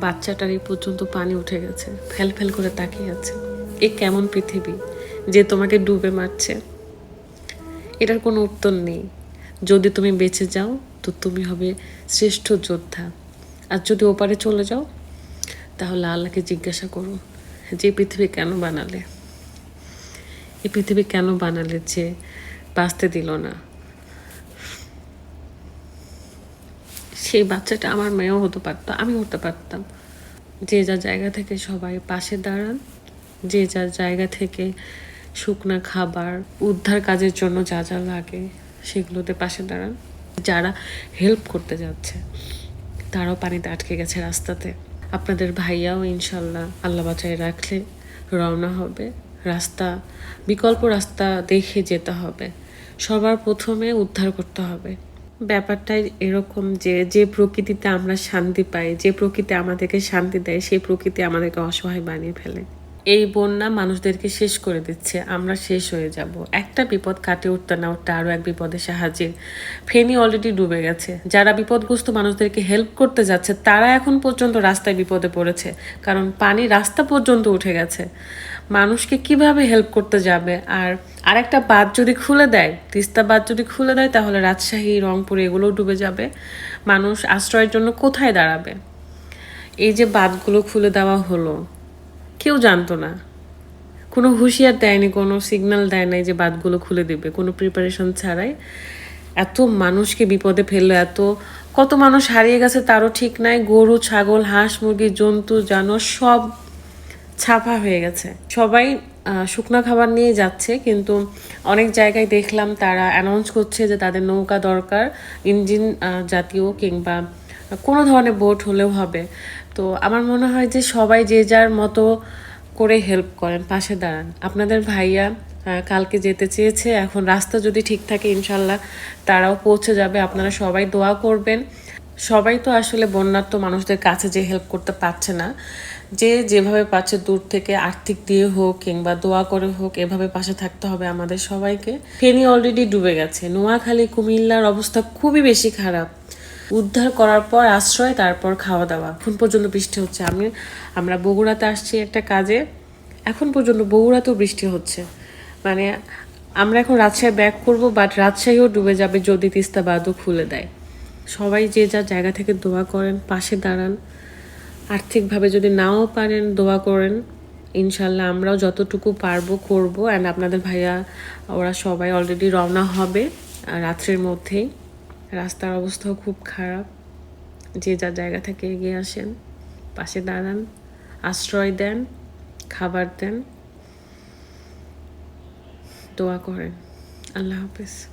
বাচ্চাটার এই পর্যন্ত পানি উঠে গেছে, ফেল ফেল করে তাকিয়ে আছে। এ কেমন পৃথিবী যে তোমাকে ডুবে মারছে? এটার কোনো উত্তর নেই। যদি তুমি বেঁচে যাও, তো তুমি হবে শ্রেষ্ঠ যোদ্ধা। আর যদি ওপারে চলে যাও, তাহলে আল্লাহকে জিজ্ঞাসা করুন যে পৃথিবী কেন বানালে? এই পৃথিবী কেন বানালে যে বাঁচতে দিল না? সেই বাচ্চাটা আমার মেয়েও হতে পারতো আমি হতে পারতাম। যে যার জায়গা থেকে সবাই পাশে দাঁড়ান, যে যার জায়গা থেকে শুকনা খাবার, উদ্ধার কাজের জন্য যা যা লাগে সেগুলোতে পাশে দাঁড়ান। যারা হেল্প করতে যাচ্ছে, তারাও পানিতে আটকে গেছে রাস্তাতে। আপনাদের ভাইয়াও ইনশাল্লাহ আল্লাহ বাঁচায় রাখলে রওনা হবে। রাস্তা, বিকল্প রাস্তা দেখে যেতে হবে। সবার প্রথমে উদ্ধার করতে হবে। ব্যাপারটাই এরকম যে যে প্রকৃতিতে আমরা শান্তি পাই, যে প্রকৃতি আমাদেরকে শান্তি দেয়, সেই প্রকৃতি আমাদেরকে অসহায় বানিয়ে ফেলে। এই বন্যা মানুষদেরকে শেষ করে দিচ্ছে, আমরা শেষ হয়ে যাব। একটা বিপদ কাটে উঠতে না উঠতে আরও এক বিপদের সাহায্যে ফেনি অলরেডি ডুবে গেছে। যারা বিপদগ্রস্ত মানুষদেরকে হেল্প করতে যাচ্ছে, তারা এখন পর্যন্ত রাস্তায় বিপদে পড়েছে, কারণ পানি রাস্তা পর্যন্ত উঠে গেছে। মানুষকে কীভাবে হেল্প করতে যাবে? আর আরেকটা বাঁধ যদি খুলে দেয়, তিস্তা বাঁধ যদি খুলে দেয়, তাহলে রাজশাহী, রংপুর এগুলোও ডুবে যাবে। মানুষ আশ্রয়ের জন্য কোথায় দাঁড়াবে? এই যে বাঁধগুলো খুলে দেওয়া হলো কেউ জানতো না। কোনো হুঁশিয়ার দেয়নি, কোনো সিগন্যাল দেয় নাই যে বাঁধগুলো খুলে দেবে, কোনো প্রিপারেশন ছাড়াই। এত মানুষকে বিপদে ফেলল, এত কত মানুষ হারিয়ে গেছে তারও ঠিক নাই। গরু, ছাগল, হাঁস, মুরগি, জন্তু, জানোয়ার সব ছাপা হয়ে গেছে। সবাই শুকনো খাবার নিয়ে যাচ্ছে, কিন্তু অনেক জায়গায় দেখলাম তারা অ্যানাউন্স করছে যে তাদের নৌকা দরকার, ইঞ্জিন জাতীয় কিংবা কোনো ধরনের বোট হলেও হবে। তো আমার মনে হয় যে সবাই যে যার মতো করে হেল্প করেন, পাশে দাঁড়ান। আপনাদের ভাইয়া কালকে যেতে চেয়েছে, এখন রাস্তা যদি ঠিক থাকে ইনশাল্লাহ তারাও পৌঁছে যাবে। আপনারা সবাই দোয়া করবেন। সবাই তো আসলে বন্যার্থ মানুষদের কাছে যে হেল্প করতে পারছে না। যে যেভাবে পাচ্ছে দূর থেকে, আর্থিক দিয়ে হোক কিংবা দোয়া করে হোক, এভাবে পাশে থাকতে হবে আমাদের সবাইকে। ফেনি অলরেডি ডুবে গেছে। নোয়াখালী, কুমিল্লার অবস্থা খুবই বেশি খারাপ। উদ্ধার করার পর আশ্রয়, তারপর খাওয়া দাওয়া এখন পর্যন্ত বৃষ্টি হচ্ছে। আমি, আমরা বগুড়াতে আসছি একটা কাজে। এখন পর্যন্ত বগুড়াতেও বৃষ্টি হচ্ছে। মানে আমরা এখন রাজশাহী ব্যাক করব বাট রাজশাহীও ডুবে যাবে যদি তিস্তা বাঁধও খুলে দেয়। সবাই যে যার জায়গা থেকে দোয়া করেন, পাশে দাঁড়ান। আর্থিকভাবে যদি নাও পারেন, দোয়া করেন, ইনশাল্লাহ আমরাও যতটুকু পারব করব। অ্যান্ড আপনাদের ভাইয়া, ওরা সবাই অলরেডি রওনা হবে, রাত্রের মধ্যেই। রাস্তার অবস্থাও খুব খারাপ। যে যার জায়গা থেকে এগিয়ে আসেন, পাশে দাঁড়ান, আশ্রয় দেন, খাবার দেন, দোয়া করেন। আল্লাহ হাফিজ।